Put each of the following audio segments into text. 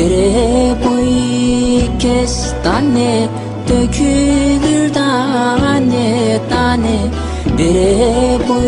Bere bu kestane Dökülür tane tane. Bere bu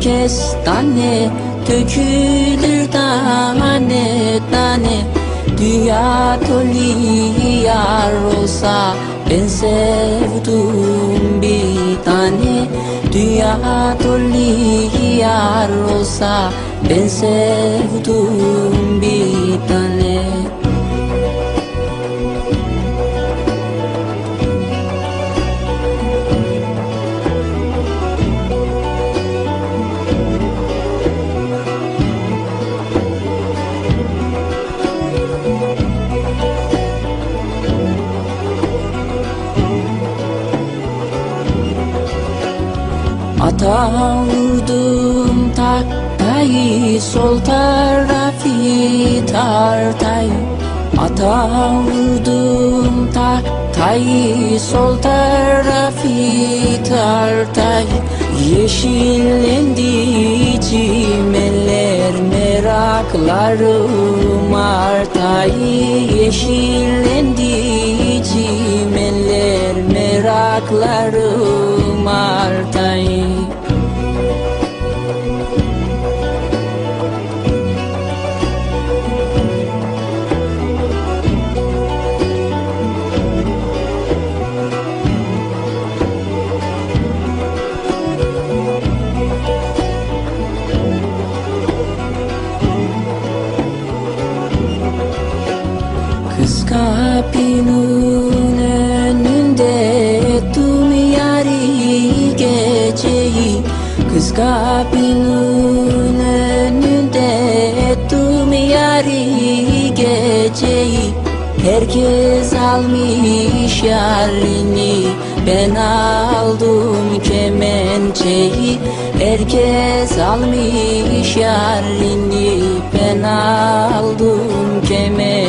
kestane Dökülür tane tane. Dünya toliyar olsa ben sevdim bir tane Dünya dolu olsa Ben sevdim bir tane Ata vurdum taktayı sol tarafı tartayı Ata vurdum taktayı sol tarafı tartayı Yeşillendi cimeller meraklarım artayı Yeşillendi cimeller meraklarım artayı Kapının önünde ettim yari geceyi Herkes almış yarini Ben aldım kemençeyi. Herkes almış yarini Ben aldım kemençeyi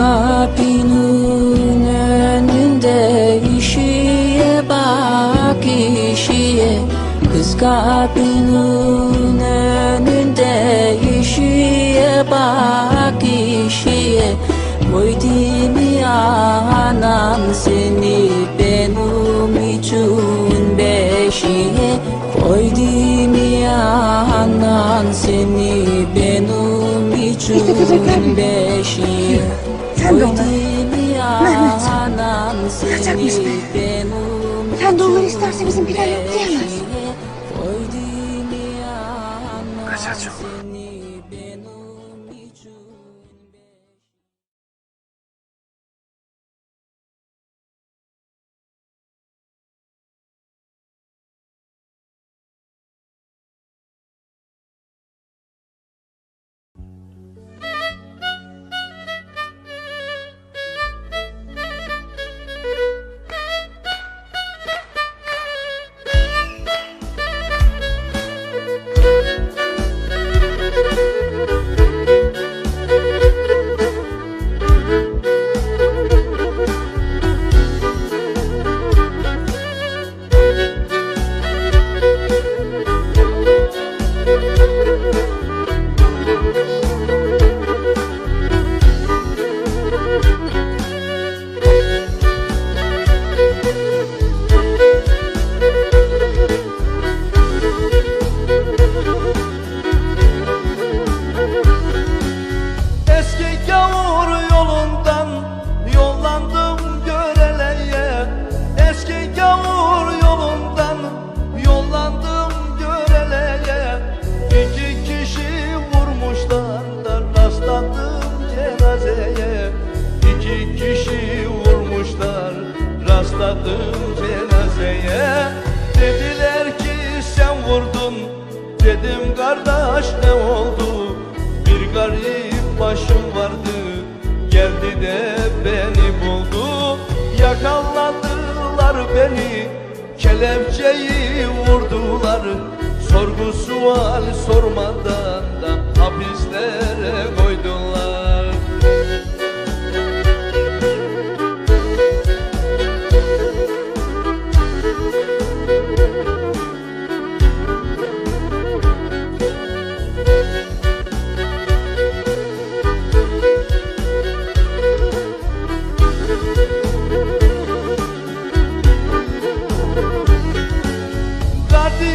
kapının önünde işiye bak işiye. Kız kapının önünde işiye bak işiye. Koydum anan seni benim için beşiğe Koydum anan seni benim için beşiğe Onları. Mehmet. Kaçakmış be. Sen de onları isterse bizimkiler yok diyemez. Kaçak kardeş ne oldu? Bir garip başım vardı. Geldi de beni buldu. Yakaladılar beni. Kelepçeyi vurdular. Sorgu sual sormadan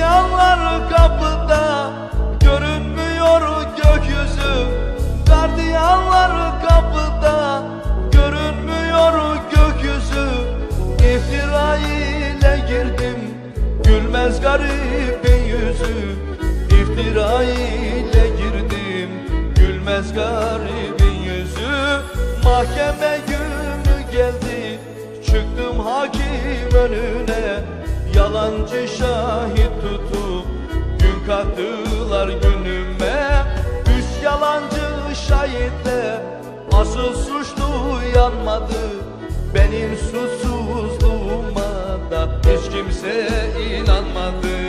Gardiyanlar kapıda görünmüyor gökyüzü. Gardiyanlar kapıda görünmüyor gökyüzü. İftira ile girdim gülmez garibin yüzü. İftira ile girdim gülmez garibin yüzü. Mahkeme günü geldi çıktım hakim önüne Yalancı şahit tutup gün kattılar günüme. Üç yalancı şahitle asıl suçlu yanmadı Benim susuzluğuma da hiç kimse inanmadı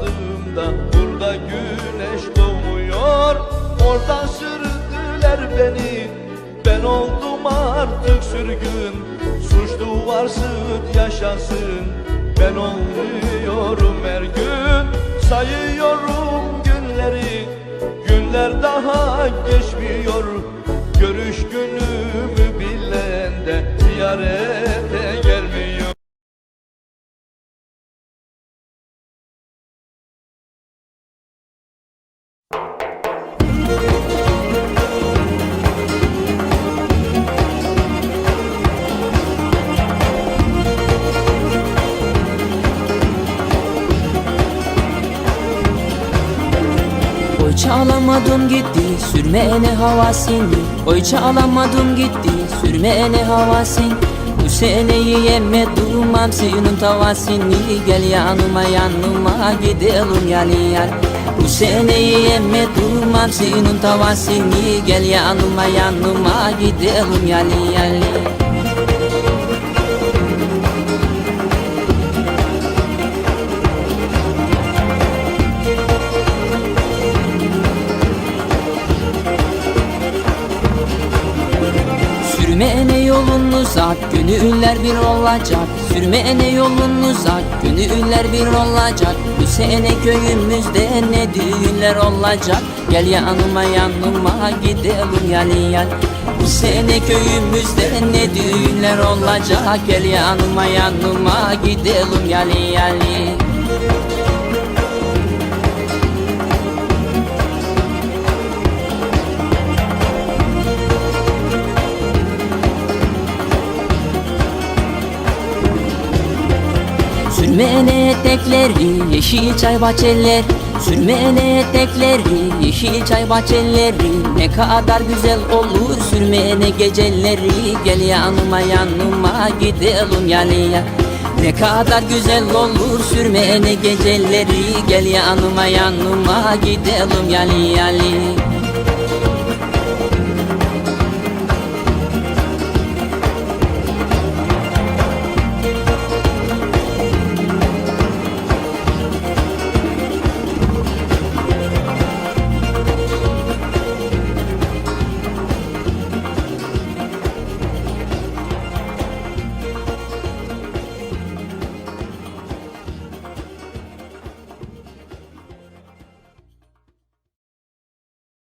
anlamadım da burada güneş doğmuyor. Oradan sürdüler beni, ben oldum artık sürgün. Suçlu varsın yaşasın. Ben olmuyorum her gün. Sayıyorum günleri. Günler daha geçmiyor. Görüş günümü çalamadım gitti sürme ne havasını Oy çalamadım gitti sürme ne havasın Bu seneyi yeme durmam senin tavasını Gel yanıma yanıma gidelim yali yal Bu seneyi yeme durmam senin tavasını Gel yanıma yanıma gidelim yali yali Sürmene yolunuz ak gönüller bir olacak. Sürmene yolunuz ak gönüller bir olacak. Bu sene köyümüzde ne düğünler olacak? Gel yanıma yanıma gidelim yali yal Bu sene köyümüzde ne düğünler olacak? Gel yanıma yanıma gidelim yali yali Sürmene etekleri yeşil çay bahçeler. Sürmene etekleri yeşil çay bahçeleri Ne kadar güzel olur sürmene geceleri Gel yanıma yanıma gidelim yalıya Ne kadar güzel olur sürmene geceleri Gel yanıma yanıma gidelim yalı yalı